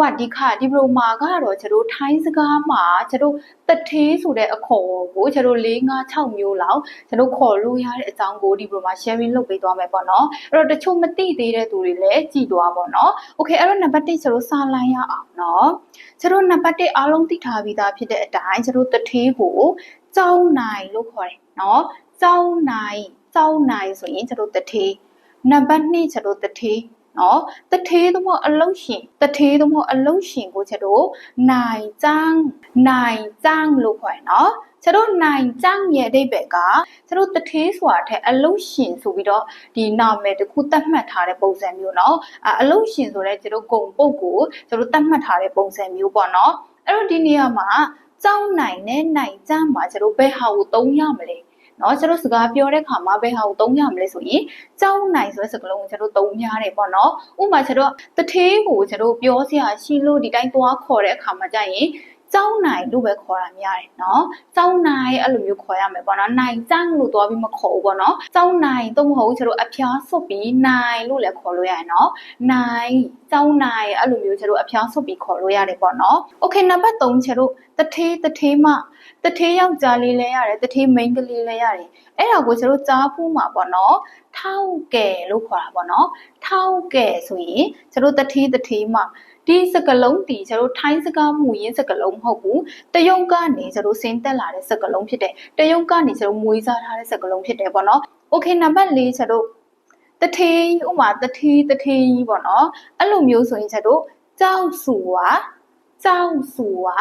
ဝဒီခဒီပရိုမာကတော့ကျွန်တော်ထိုင်းစကားမှာကျွန်တော်တထေးဆိုတဲ့အခေါ်ကိုကျွန်တော်၄၅6မျိုးလောက်ကျွန်တော်ခေါ်လို့ရတဲ့အကြောင်းကိုဒီပရိုမာ sharing လုပ်ပေးသွားမယ်ပေါ့နော်အဲ့တော့တချို့မသိသေးတဲ့သူတွေလည်းကြည်သွားပေါ့နော် okay အဲ့တော့ number 1ကျွန်တော်စာလိုက်ရအောင်နော်ကျွန်တော် number 1အားလုံးသိထားပြီးသားဖြစ်တဲ့အတိုင်းကျွန်တော်တထေးကိုကြောင်းနိုင်လို့ခေါ်တယ်နော်ကြောင်းနိုင်ကြောင်းနိုင်ဆိုရင်ကျွန်တော်တထေးနံပါတ်2ကျွန်တော်တထေး နော်တထေးသမောအလုံးရှင်တထေးသမောအလုံးရှင်ကိုချက်တို့နိုင်ကျန်းနိုင်ကျန်းလို့ခေါ်ရနော်ချက်တို့နိုင်ကျန်းရဲ့အဓိပ္ပာယ်ကချက်တို့တထေးဆိုတာထက်အလုံးရှင်ဆိုပြီးတော့ဒီနာမည်တစ်ခုသတ်မှတ်ထားတဲ့ပုံစံမျိုးနော်အလုံးရှင်ဆိုတဲ့ချက်တို့ဂုံပုတ်ကိုချက်တို့သတ်မှတ်ထားတဲ့ပုံစံမျိုးပေါ့နော်အဲ့တော့ဒီနေရာမှာကြောင်းနိုင်နဲ့နိုင်ကျန်းမှာချက်တို့ဘယ်ဟာကိုသုံးရမလဲ เนาะကျွန်တော်စကားပြောတဲ့ခါမှာဘယ်ဟာကိုသုံးရမလဲဆိုရင်ကြောင်းနိုင်ဆိုတဲ့စကားလုံးကိုကျွန်တော်သုံးရတယ်ပေါ့နော်ဥပမာကျွန်တော်တထေးကိုကျွန်တော်ပြောစရာရှိလို့ဒီတိုင်းသွားခေါ်တဲ့အခါမှာကြာရင် ကျောင်းနိုင်လို့ပဲခေါ်တာများတယ်နော်။ကျောင်းနိုင်အဲ့လိုမျိုးခေါ်ရမယ်ပေါ့နော်။နိုင်ကျန်းလို့သွားပြီးမခေါ်ဘူးပေါ့နော်။ကျောင်းနိုင်တော့မဟုတ်ဘူးကျွန်တော်အဖျားဆုပ်ပြီးနိုင်လို့လည်းခေါ်လို့ရတယ်နော်။နိုင်ကျောင်းနိုင်အဲ့လိုမျိုးကျွန်တော်အဖျားဆုပ်ပြီးခေါ်လို့ရတယ်ပေါ့နော်။ Okay နံပါတ်3ကျွန်တော်တထေးတထေးမတထေးယောက်ျားလေးလည်းရတယ်တထေးမိန်းကလေးလည်းရတယ်။အဲ့ဒါကိုကျွန်တော်ကြားဖူးမှာပေါ့နော်။ထောက်ကဲလို့ခေါ်တာပေါ့နော်။ထောက်ကဲဆိုရင်ကျွန်တော်တထေးတထေးမ ဒီစကလုံးတီကျတို့ထိုင်းစကားမူရင်းစကလုံးမဟုတ်ဘူးတယုံကနေကျတို့ဆင်းသက်လာတဲ့စကလုံးဖြစ်တယ်တယုံကနေကျတို့မွေးစားထားတဲ့စကလုံးဖြစ်တယ်ပေါ့နော်โอเคနံပါတ်၄ကျတို့တထေးဥမာတထေးတထေးကြီးပေါ့နော်အဲ့လိုမျိုးဆိုရင်ကျတို့ကြောက်စုဝါကြောက်စုဝါ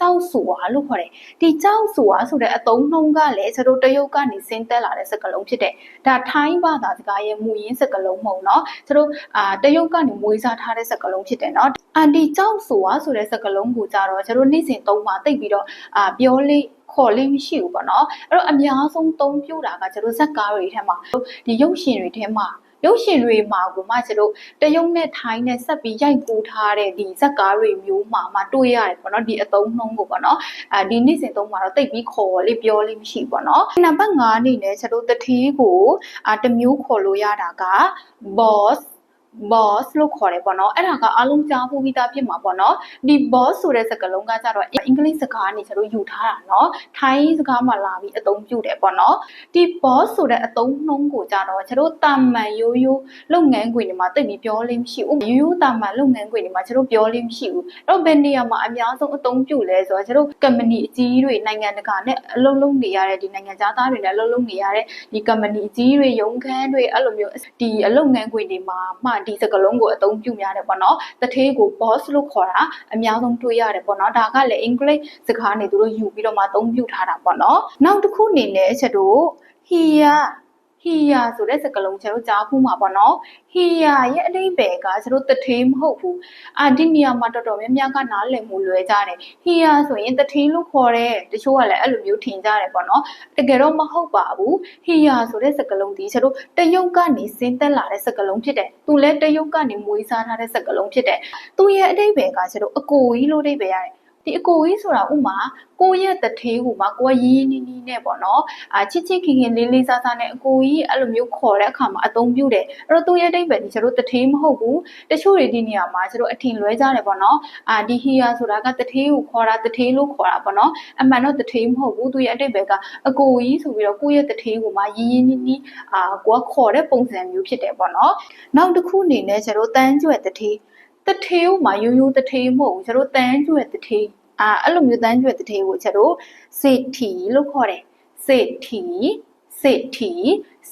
ကြောက်ဆိုဝါလို့ခေါ်တယ်ဒီကြောက်ဆိုဝါဆိုတဲ့အသုံးနှုန်းကလည်းကျွန်တော်တရုတ်ကနေဆင်းသက်လာတဲ့စကားလုံးဖြစ်တယ်ဒါထိုင်းဘာသာစကားရဲ့မူရင်းစကားလုံးမဟုတ်နော်ကျွန်တော်အာတရုတ်ကနေမွေးစားထားတဲ့စကားလုံးဖြစ်တယ်နော်အန်တီကြောက်ဆိုဝါဆိုတဲ့စကားလုံးကိုကြတော့ကျွန်တော်နေ့စဉ်သုံးပါတိတ်ပြီးတော့အာပြောလေးခေါ်လေးမရှိဘူးပေါ့နော်အဲ့တော့အများဆုံးသုံးပြတာကကျွန်တော်ဇက်ကားတွေထဲမှာဒီရုပ်ရှင်တွေထဲမှာ ရုပ်ရှင်တွေမှာကိုမှကျတို့တရုတ်နဲ့ထိုင်းနဲ့ဆက်ပြီးရိုက်ကူးထားတဲ့ဒီဇက်ကားတွေမျိုးမှာမှတွေ့ရတယ်ပေါ့နော်ဒီအသုံးနှုန်းကိုပေါ့နော်အဲဒီနေ့စဉ်သုံးမှာတော့တိတ်ပြီးခေါ်လေးပြောလေးမရှိပေါ့နော်နံပါတ်5အနေနဲ့ကျတို့တတိကိုအာတမျိုးခေါ်လို့ရတာက boss boss လို့ခေါ်တယ်ပေါ့နော်အဲ့ဒါကအားလုံးကြားဖို့ပြီးသားဖြစ်မှာပေါ့နော်ဒီ boss ဆိုတဲ့စကားလုံးကကြတော့အင်္ဂလိပ်စကားနေကျတော့ယူထားတာနော်ထိုင်းစကားမှာလာပြီးအသုံးပြုတယ်ပေါ့နော်ဒီ boss ဆိုတဲ့အသုံးနှုန်းကိုကြတော့ကျတို့တာမန်ရိုးရိုးလုပ်ငန်းခွင်တွေမှာတိတ်ပြီးပြောလို့မရှိဘူးရိုးရိုးတာမန်လုပ်ငန်းခွင်တွေမှာကျတို့ပြောလို့မရှိဘူးအဲ့တော့ဘယ်နေရာမှာအများဆုံးအသုံးပြုလဲဆိုတော့ကျတို့ company အကြီးတွေနိုင်ငံတကာနဲ့အလုပ်လုပ်နေရတဲ့ဒီနိုင်ငံသားတွေနဲ့အလုပ်လုပ်နေရတဲ့ဒီ company အကြီးတွေရုံးခန်းတွေအဲ့လိုမျိုးဒီအလုပ်ငန်းခွင်တွေမှာမှဒီစကလုံးကိုအသုံးပြုများတယ်ပေါ့နော်တထေးကို boss လို့ခေါ်တာအများဆုံးတွေ့ရတယ်ပေါ့နော်ဒါကလည်းအင်္ဂလိပ်စကားနေသူတို့ယူပြီးတော့မှအသုံးပြုထားတာပေါ့နော်နောက်တစ်ခုအနေနဲ့ချက်တို့ here ဟီယာဆိုတဲ့စကားလုံးကျွန်တော်ကြားဖူးမှာပေါ့နော်ဟီယာရဲ့အဓိပ္ပာယ်ကကျွန်တော်တထေးမဟုတ်ဘူးအာဒီနေရာမှာတော်တော်များများကနားလည်မှုလွဲကြတယ်ဟီယာဆိုရင်တထေးလို့ခေါ်တယ်တချို့ကလည်းအဲ့လိုမျိုးထင်ကြတယ်ပေါ့နော်တကယ်တော့မဟုတ်ပါဘူးဟီယာဆိုတဲ့စကားလုံးဒီကျွန်တော်တရုတ်ကနေဆင်းသက်လာတဲ့စကားလုံးဖြစ်တယ်သူလည်းတရုတ်ကနေမွေးစားထားတဲ့စကားလုံးဖြစ်တယ်သူရဲ့အဓိပ္ပာယ်ကကျွန်တော်အကိုကြီးလို့အဓိပ္ပာယ်ရတယ် ဒီအကိုကြီးဆိုတာဥမာကိုရဲ့တထေးကိုမှကိုကရင်းရင်းနီးနီးနဲ့ပေါ့နော်အာချစ်ချစ်ခင်ခင်လေးလေးစားစားနဲ့အကိုကြီးအဲ့လိုမျိုးခေါ်တဲ့အခါမှာအသုံးပြုတယ်အဲ့တော့သူရဲ့အတိတ်ပဲဒီကျတို့တထေးမဟုတ်ဘူးတချို့တွေဒီနေရာမှာကျတို့အထင်လွဲကြတယ်ပေါ့နော်အာဒီဟီယာဆိုတာကတထေးကိုခေါ်တာတထေးလို့ခေါ်တာပေါ့နော်အမှန်တော့တထေးမဟုတ်ဘူးသူရဲ့အတိတ်ပဲကအကိုကြီးဆိုပြီးတော့ကိုရဲ့တထေးကိုမှရင်းရင်းနီးနီးအာကိုကခေါ်တဲ့ပုံစံမျိုးဖြစ်တယ်ပေါ့နော်နောက်တစ်ခုအနေနဲ့ကျတို့တန်းကျွဲ့တထေး တထေးမှာရိုးရိုးတထေးမဟုတ်ဘူးကျတို့တန်းကျွဲ့တထေးအာအဲ့လိုမျိုးတန်းကျွဲ့တထေးကိုချက်တို့စေထီလို့ခေါ်တယ်စေထီစေထီ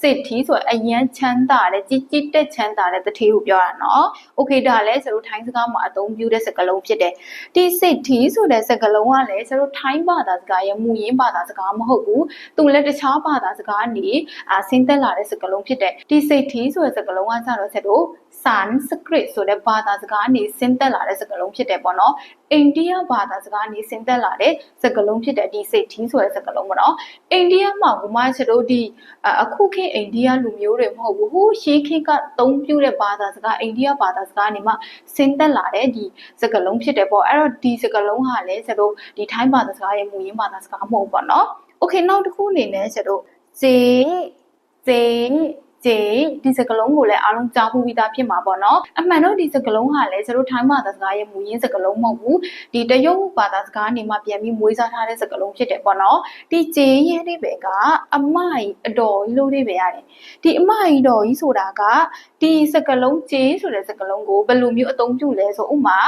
စေထီဆိုအရန်ချမ်းသာတဲ့ကြီးကြီးတက်ချမ်းသာတဲ့တထေးကိုပြောတာနော်။ Okay ဒါလည်းကျတို့ထိုင်းစကားမှာအသုံးပြုတဲ့စကားလုံးဖြစ်တယ်။ဒီစေထီဆိုတဲ့စကားလုံးကလည်းကျတို့ထိုင်းဘာသာစကားရဲ့မူရင်းဘာသာစကားမဟုတ်ဘူး။သူလည်းတခြားဘာသာစကားနေအာဆင်းသက်လာတဲ့စကားလုံးဖြစ်တယ်။ဒီစေထီဆိုတဲ့စကားလုံးကကျတော့ကျတို့ Sanskrit ဆိုတဲ့ဘာသာစကားနေဆင်းသက်လာတဲ့စကားလုံးဖြစ်တယ်ပေါ့နော်။အိန္ဒိယဘာသာစကားနေဆင်းသက်လာတဲ့စကားလုံးဖြစ်တဲ့ဒီစေထီဆိုတဲ့စကားလုံးပေါ့နော်။အိန္ဒိယမှာကမှကျတို့ဒီအခုခေတ်အိန္ဒိယလူမျိုးတွေမဟုတ်ဘူးဟိုရှေးခေတ်ကသုံးပြတဲ့ဘာသာစကားအိန္ဒိယဘာသာစကားနေမှဆင်းသက်လာတဲ့ဒီစကားလုံးဖြစ်တယ်ပေါ့အဲ့တော့ဒီစကားလုံးဟာလည်းကျတို့ဒီထိုင်းဘာသာစကားရဲ့မူရင်းဘာသာစကားမဟုတ်ပေါ့နော်။ Okay နောက်တစ်ခုအနေနဲ့ကျတို့ဇေဇေဇ ဂျေဒီစကလုံးကိုလည်းအားလုံးကြားမှုပြီးသားဖြစ်မှာပေါ့နော်အမှန်တော့ဒီစကလုံးဟာလည်းကျတို့ထိုင်းဘာသာစကားရဲ့မူရင်းစကလုံးမဟုတ်ဘူးဒီတရုတ်ဘာသာစကားနေမှပြန်ပြီးမွေးစားထားတဲ့စကလုံးဖြစ်တယ်ပေါ့နော်ဒီဂျေရဲ့အိဗယ်ကအမကြီးအတော်ကြီးလို့အိဗယ်ရတယ်ဒီအမကြီးတော်ကြီးဆိုတာကဒီစကလုံးဂျေဆိုတဲ့စကလုံးကိုဘယ်လိုမျိုးအသုံးပြုလဲဆိုဥမာ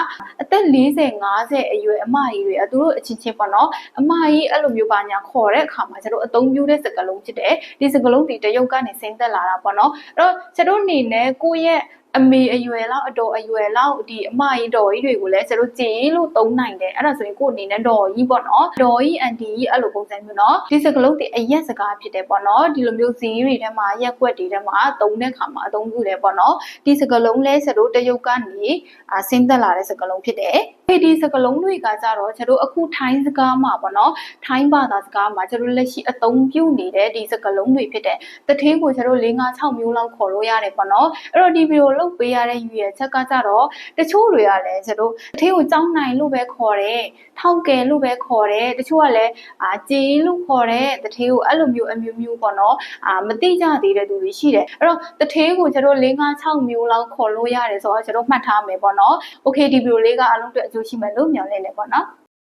အသက်40 50အရွယ်အမကြီးတွေကသူတို့အချင်းချင်းပေါ့နော်အမကြီးအဲ့လိုမျိုးပါညာခေါ်တဲ့အခါမှာကျတို့အသုံးပြုတဲ့စကလုံးဖြစ်တယ်ဒီစကလုံးဒီတရုတ်ကနေဆင်းသက်လာတာပေါ့နော်အဲ့တော့ကျတို့အနေနဲ့ကိုယ့်ရဲ့အမေအရွယ်လောက်အတော်အရွယ်လောက်ဒီအမကြီးတော်ကြီးတွေကိုလည်းကျတို့ကြည်လို့သုံးနိုင်တယ်အဲ့ဒါဆိုရင်ကိုယ့်အနေနဲ့တော်ကြီးပေါ့နော်တော်ကြီးအန်တီကြီးအဲ့လိုပုံစံမျိုးနော်ဒီစကလုံးတွေအရက်စကားဖြစ်တယ်ပေါ့နော်ဒီလိုမျိုးဇီးတွေထဲမှာရက်ွက်တွေထဲမှာသုံးတဲ့ခါမှာအသုံးပြုတယ်ပေါ့နော်ဒီစကလုံးလဲကျတို့တရုတ်ကနေအာဆင်းသက်လာတဲ့စကလုံးဖြစ်တယ် ဒီစကလုံးတွေကကြတော့ကျတို့အခုထိုင်းစကားမှာပေါ့နော်ထိုင်းဘာသာစကားမှာကျတို့လက်ရှိအသုံးပြုနေတဲ့ဒီစကလုံးတွေဖြစ်တယ်တထင်းကိုကျတို့၄၅6မျိုးလောက်ခေါ်လို့ရတယ်ပေါ့နော်အဲ့တော့ဒီဗီဒီယိုလုပ်ပေးရတဲ့ယူရချက်ကကြတော့တချို့တွေကလည်းကျတို့တထင်းကိုကြောင်းနိုင်လို့ပဲခေါ်တယ်ထောက်ကယ်လို့ပဲခေါ်တယ်တချို့ကလည်းအာဂျေးလို့ခေါ်တယ်တထင်းကိုအဲ့လိုမျိုးအမျိုးမျိုးပေါ့နော်အာမသိကြသေးတဲ့သူတွေရှိတယ်အဲ့တော့တထင်းကိုကျတို့၄၅6မျိုးလောက်ခေါ်လို့ရတယ်ဆိုတော့ကျတို့မှတ်ထားမယ်ပေါ့နော်โอเคဒီဗီဒီယိုလေးကအလုံးအတွက်အကျိုး ုးရှိမယ်လို့မျှော်လင့်နေပေါ့နော်